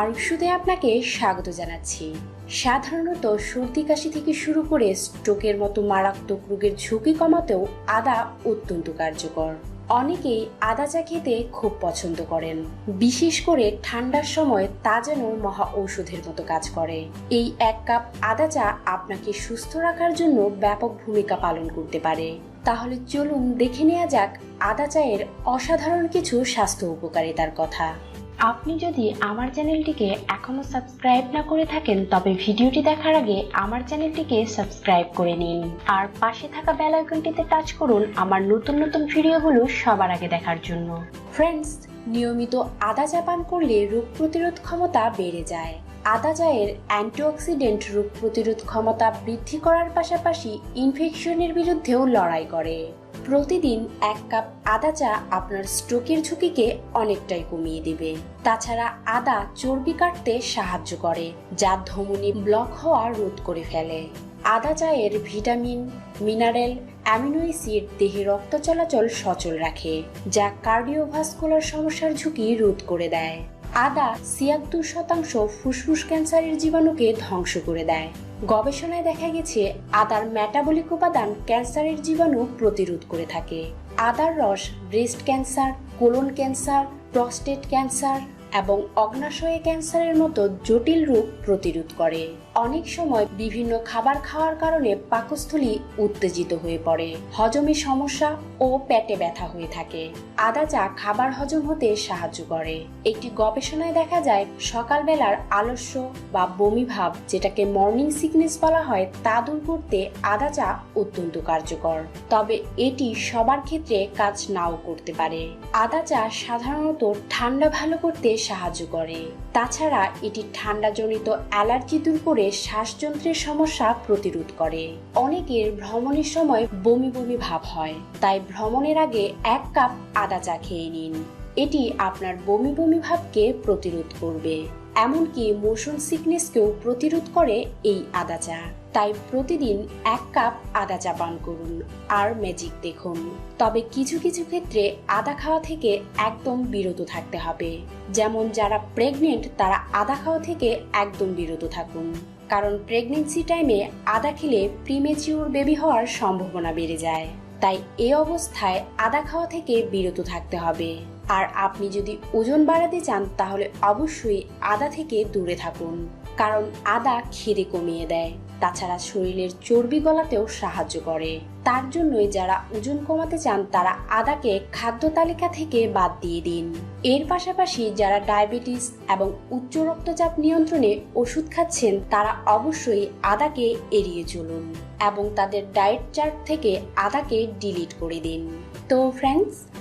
আর শুধু আপনাকে স্বাগত জানাচ্ছি। সাধারণত সর্দি কাশি থেকে শুরু করে স্ট্রোকের মতো মারাত্মক রোগের ঝুঁকি কমাতেও আদা অত্যন্ত কার্যকর। অনেকেই আদা চা খেতে খুব পছন্দ করেন। বিশেষ করে ঠান্ডার সময় তা যেন মহা ঔষধের মতো কাজ করে। এই এক কাপ আদা চা আপনাকে সুস্থ রাখার জন্য ব্যাপক ভূমিকা পালন করতে পারে। তাহলে চলুন দেখে নেওয়া যাক আদা চায়ের অসাধারণ কিছু স্বাস্থ্য উপকারিতার কথা। আপনি যদি আমার চ্যানেলটিকে এখনও সাবস্ক্রাইব না করে থাকেন, তবে ভিডিওটি দেখার আগে আমার চ্যানেলটিকে সাবস্ক্রাইব করে নিন। আর পাশে থাকা বেল আইকনটিতে টাচ করুন আমার নতুন নতুন ভিডিওগুলো সবার আগে দেখার জন্য। ফ্রেন্ডস নিয়মিত আদা চা পান করলে রোগ প্রতিরোধ ক্ষমতা বেড়ে যায়। আদা চায়ের অ্যান্টিঅক্সিডেন্ট রোগ প্রতিরোধ ক্ষমতা বৃদ্ধি করার পাশাপাশি ইনফেকশনের বিরুদ্ধেও লড়াই করে। প্রতিদিন এক কাপ আদা চা আপনার স্ট্রোকের ঝুঁকিকে অনেকটাই কমিয়ে দেবে। তাছাড়া আদা চর্বি কাটতে সাহায্য করে, যা ধমনী ব্লক হওয়া রোধ করে ফেলে। আদা চায়ের ভিটামিন, মিনারেল, অ্যামিনো অ্যাসিড দেহে রক্ত চলাচল সচল রাখে, যা কার্ডিওভাস্কুলার সমস্যার ঝুঁকি রোধ করে দেয়। আদা ছিয়াত্তর শতাংশ ফুসফুস ক্যান্সারের জীবাণুকে ধ্বংস করে দেয়। গবেষণায় দেখা গেছে, আদার ম্যাটাবলিক উপাদান ক্যান্সারের জীবাণু প্রতিরোধ করে থাকে। আদার রস breast cancer colon cancer prostate cancer এবং অগ্নাশয় ক্যান্সারের মতো জটিল রোগ প্রতিরোধ করে। অনেক সময় বিভিন্ন খাবার খাওয়ার কারণে পাকস্থলী উত্তেজিত হয়ে পড়ে, হজমে সমস্যা ও পেটে ব্যথা হয়ে থাকে। আদা চা খাবার হজম হতে সাহায্য করে। একটি গবেষণায় দেখা যায়, সকালবেলার আলস্য বা বমি ভাব, যেটাকে মর্নিং সিকনেস বলা হয়, তা দূর করতে আদা চা অত্যন্ত কার্যকর। তবে এটি সবার ক্ষেত্রে কাজ নাও করতে পারে। আদা চা সাধারণত ঠান্ডা ভালো করতে সাহায্য করে। তাছাড়া এটি ঠান্ডাজনিত অ্যালার্জি দূর করে শ্বাসযন্ত্রের সমস্যা প্রতিরোধ করে। অনেকের ভ্রমণের সময় বমি বমি ভাব হয়, তাই ভ্রমণের আগে এক কাপ আদা চা খেয়ে নিন। এটি আপনার বমি বমি ভাবকে প্রতিরোধ করবে। এমনকি মোশন সিকনেসকেও প্রতিরোধ করে এই আদা চা তাই প্রতিদিন এক কাপ আদা চা পান করুন আর ম্যাজিক দেখুন। তবে কিছু কিছু ক্ষেত্রে আদা খাওয়া থেকে একদম বিরত থাকতে হবে। যেমন যারা প্রেগনেন্ট তারা আদা খাওয়া থেকে একদম বিরত থাকুন। কারণ প্রেগনেন্সি টাইমে আদা খেলে প্রিমেচিউর বেবি হওয়ার সম্ভাবনা বেড়ে যায়। তাই এ অবস্থায় আদা খাওয়া থেকে বিরত থাকতে হবে। আর আপনি যদি ওজন বাড়াতে চান, তাহলে অবশ্যই আদা থেকে দূরে থাকুন, কারণ আদা খিদে কমিয়ে দেয়। তাছাড়া শরীরের চর্বি গলাতেও সাহায্য করে। তার জন্যই যারা ওজন কমাতে চান, তারা আদাকে খাদ্য তালিকা থেকে বাদ দিয়ে দিন। এর পাশাপাশি যারা ডায়াবেটিস এবং উচ্চ রক্তচাপ নিয়ন্ত্রণে ওষুধ খাচ্ছেন, তারা অবশ্যই আদাকে এড়িয়ে চলুন এবং তাদের ডায়েট চার্ট থেকে আদাকে ডিলিট করে দিন। তো ফ্রেন্ডস